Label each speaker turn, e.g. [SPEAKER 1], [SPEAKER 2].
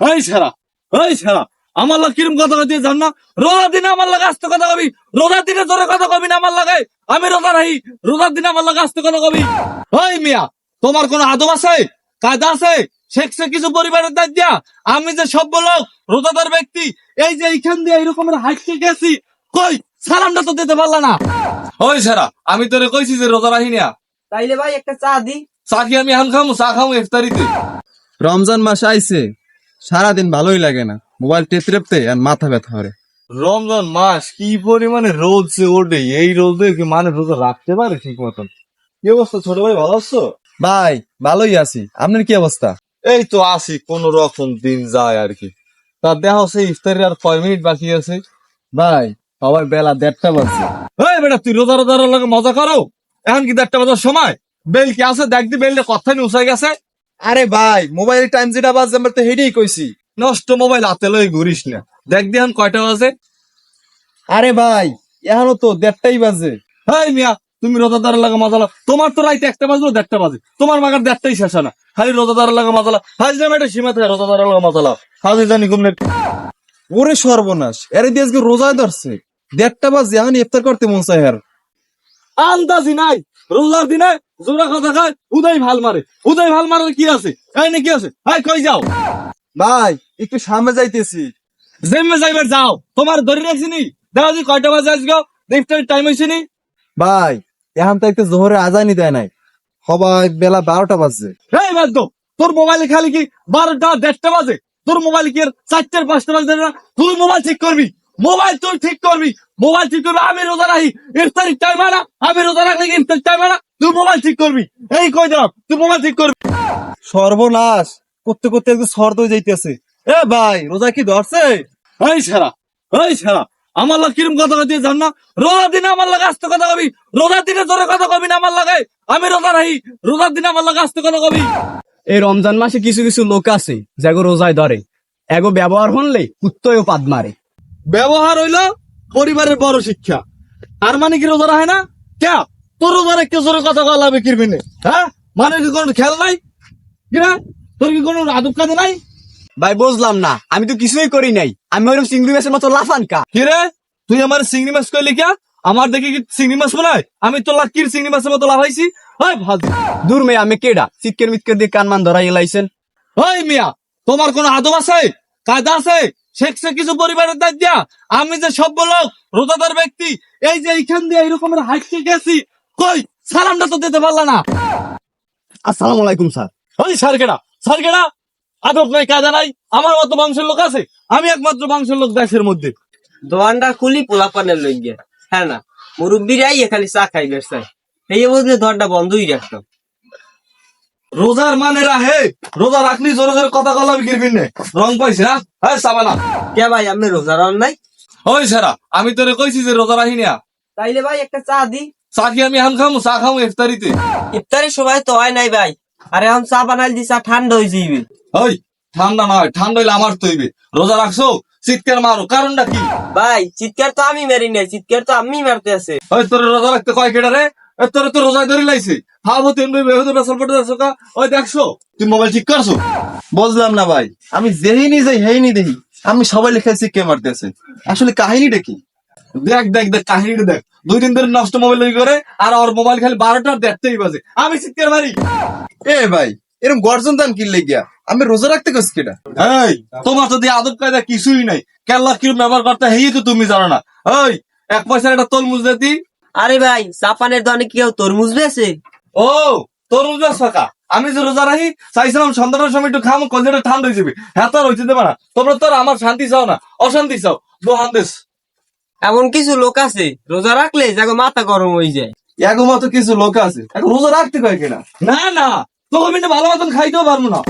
[SPEAKER 1] এই ছেড়া এই ছেড়া আমার লাগে কিরম কথা কইতে জান না? রোজার দিনে আমার লাগে আস্তে কথা কবি রোজার দিনে জোরে কথা কবি না আমার লাগে? আমি রোজা রাহি রোজার দিনে আমার লাগে আস্তে কথা কবি। ওই মিয়া তোমার কোন আদব আছে? কায়দা আছে? শেখছে কিছু পরিবারের দায় দিয়া? আমি যে সব লোক রোজাদার ব্যক্তি এই যে এইখান দিয়ে এইরকমের হাইটকে গেছি কই সালামটা তো দিতে পারলা না। ওই ছেড়া আমি তোরে কইছি যে রোজা রাহি না।
[SPEAKER 2] তাইলে ভাই একটা চা দি।
[SPEAKER 1] চা কি আমি হান খামু? চা খামু ইফতারিতে।
[SPEAKER 3] রমজান মাস আইছে। সারাদিন ভালোই লাগে না। মোবাইল টেপ টেপতে আর মাথা ব্যথা করে।
[SPEAKER 1] রমজান মাস কি পরিমাণে রোদ সে ওঠে এই রোদে কি মানে রোজা রাখতে পারে ঠিক মতন। কি অবস্থা ছোট ভাই ভালো আছো?
[SPEAKER 3] ভাই ভালোই আছি। আপনার কি অবস্থা?
[SPEAKER 1] এই তো আসি কোন রকম দিন যায় আর কি। তা দেখা হচ্ছে ইফতারি আর কয় মিনিট বাকি আছে?
[SPEAKER 3] ভাই সবাই বেলা দেড়টা বাজছে।
[SPEAKER 1] এই বেটা তুই রোজা রোজার লাগে মজা করো। এখন কি দেড়টা বাজার সময়? বেল কি আছে? দেখ দি বেলটা কথা নিয়ে উসাই গেছে?
[SPEAKER 3] আরে ভাই মোবাইল টাইম যেটা বাজছে, আমরা তো হেডেই কইছি।
[SPEAKER 1] নষ্ট মোবাইল হাতে লই ঘুরিস না। দেখ দি এখন কয়টা বাজে।
[SPEAKER 3] আরে ভাই, এখনও তো দেড়টাই বাজে।
[SPEAKER 1] এই মিয়া, তুমি রোজাদার লাগা মজা লাও। তোমার তো রাইতে একটা বাজলো, দেড়টা বাজে। তোমার মাগার দেড়টাই শেষ না। খালি রোজাদার লাগা মাজালা লাও। হাজি জামা এটা সীমা থাকে রোজাদার লাগা মজা লাও। হাজি জানি ঘুমনে
[SPEAKER 3] ওরে সর্বনাশ, এর দিয়ে আজকে রোজায় ধরছে। দেড়টা বাজে এখন ইফতার করতে মন চাই আর।
[SPEAKER 1] আন্দাজি নাই, রোজার দিনে জোড়া কথা খায় উদয় ভালো মারে। উদয় ভালো মারে কি আছে? এই নে কি আছে? হাই কই যাও?
[SPEAKER 3] ভাই একটু সামনে যাইতেছি।
[SPEAKER 1] জেমে যাইবার যাও। তোমার ধরে রাখছি নি? দেখা দি কয়টা বাজে আজকে? ইফতারের টাইম হয়েছে নি?
[SPEAKER 3] ভাই এখন তো একটা জোহরে আজানি দেয় নাই। সবাই বেলা বারোটা বাজছে।
[SPEAKER 1] এই বাদ তোর মোবাইলে খালি কি বারোটা দেড়টা বাজে? তোর মোবাইল কি চারটার পাঁচটা বাজে না? তুই মোবাইল ঠিক করবি? মোবাইল তুই ঠিক করবি? মোবাইল ঠিক করবি? আমি রোজা রাখি। ইফতারির টাইম না? আমি রোজা রাখলে ইফতার টাইম না? তুই মোবাইল ঠিক করবি। এই কই দিলাম তুই মোবাইল ঠিক করবি।
[SPEAKER 3] সর্বনাশ করতে করতে একটু হয়ে যাইতেছে। এ ভাই রোজা কি ধরছে?
[SPEAKER 1] এই এই আমার লাগে কিরম কথা কইতে জান না? রোজার দিনে আমার লাগে আস্তে কথা কবি। রোজার দিনে জোরে কথা কবি না আমার লাগে। আমি রোজা রাখি রোজার দিনে আমার লাগে আস্তে কথা কবি।
[SPEAKER 4] এই রমজান মাসে কিছু কিছু লোক আছে যাগো রোজায় ধরে। এগো ব্যবহার হনলে কুত্তয় পাদ মারে।
[SPEAKER 1] ব্যবহার হইল পরিবারের বড় শিক্ষা। আর মানে কি রোজা রাখে না? কে তোর রোজা রেখে জোরে কথা কলা বিক্রির বিনে হ্যাঁ? মানে কি কোনো খেয়াল নাই? কিনা তোর কি কোনো আদব কাজে নাই?
[SPEAKER 4] ভাই বুঝলাম না। আমি তো কিছুই করি নাই। আমি ওরকম চিংড়ি মাছের মতো লাফান কা।
[SPEAKER 1] কিরে তুই আমার চিংড়ি মাছ কইলি কে? আমার দেখে কি চিংড়ি মাছ মনে হয়? আমি তো লাকির চিংড়ি মাছের মতো লাফাইছি। হয় ভাজি
[SPEAKER 4] দূর মেয়ে আমি কেডা? চিৎকের মিৎকের দিয়ে কান মান ধরাই লাইছেন।
[SPEAKER 1] ওই মিয়া তোমার কোনো আদব আছে? কায়দা আছে? শেখছে কিছু পরিবারের দায় দিয়া আমি যে সব লোক রোজাদার ব্যক্তি এই যে এইখান দিয়ে এইরকমের হাইটকে গেছি কই? সালামটা তো দিতে পারলা না।
[SPEAKER 4] আসসালামু আলাইকুম স্যার।
[SPEAKER 1] ওই সারকেডা সারকেডা আদব নাই কায়দা নাই। আমার মতো বংশের লোক আছে। আমি একমাত্র বংশের লোক দেশের মধ্যে।
[SPEAKER 2] দোয়ানটা খুলি পোলা পানের লই গিয়া হ্যাঁ না মুরব্বীরাই খালি চা খাই বেরছে এই বুঝলে ধরটা বন্ধই রাখতাম
[SPEAKER 1] রোজার মানে রাহে রোজা রাখলি জোরে জোরে কথা কলাম গিরবিন নে। রং পাইছে না হ্যাঁ সাবানা।
[SPEAKER 2] কে ভাই আপনি রোজা রান নাই?
[SPEAKER 1] ওই সারা আমি তোরে কইছি যে রোজা রাখি না।
[SPEAKER 2] তাইলে ভাই একটা চা দি।
[SPEAKER 1] চা কি আমি হান খামু চা খামু ইফতারিতে
[SPEAKER 2] ইফতারের সময় তো হয় নাই ভাই। আরে এখন চা বানাই দি চা ঠান্ডা হয়ে যাইবে
[SPEAKER 1] ওই ঠান্ডা নয় ঠান্ডা হইলে আমার তৈবে রোজা রাখছো চিৎকার মারো কারণটা কি?
[SPEAKER 2] ভাই চিৎকার তো আমি মেরি নাই চিৎকার তো আমি মারতে আছে।
[SPEAKER 1] ওই তোর রোজা রাখতে কয় কেটা রে তোর তো রোজা ধরে লাইছে। ভাবো তুই বেহুদ বেসল পড়ে যাচ্ছ কা ওই দেখছ তুই মোবাইল ঠিক করছ
[SPEAKER 3] বুঝলাম না ভাই আমি যেহিনি যাই হেইনি দেখি আমি সবাই লেখাইছি কে মারতেছে আসলে কাহিনীটা কি?
[SPEAKER 1] দেখ দেখ দেখ কাহিনীটা দেখ। দুই দিন ধরে নষ্ট মোবাইল ওই করে আর ওর মোবাইল খালি বারোটা দেখতেই বাজে। আমি চিৎকার মারি।
[SPEAKER 3] এ ভাই এরকম গর্জন দান কিনলে গিয়া আমি রোজা রাখতে গেছি কেটা?
[SPEAKER 1] এই তোমার যদি আদব কায়দা কিছুই নাই কেল্লা কিরম ব্যবহার করতে হেই তো তুমি জানো না। ওই এক পয়সার একটা তরমুজ দিতি
[SPEAKER 2] আরে ভাই চা পানের দোকানে কেউ তরমুজ বেছে
[SPEAKER 1] ও তরমুজ ফাঁকা। আমি যে রোজা রাখি চাইছিলাম সন্ধ্যাটার সময় একটু খামো কলজাটা ঠান্ডা হয়ে যাবে। হ্যাঁ তো হইতে দেবে না। তোমরা তো আমার শান্তি চাও না অশান্তি চাও। দোহান দেশ।
[SPEAKER 2] এমন কিছু লোক আছে, রোজা রাখলে যাগো মাথা গরম হয়ে যায়।
[SPEAKER 3] এখন মতো কিছু লোক আছে, এখন রোজা রাখতে কয় কিনা?
[SPEAKER 1] না না তো আমি ভালো মতন খাইতেও পারব না।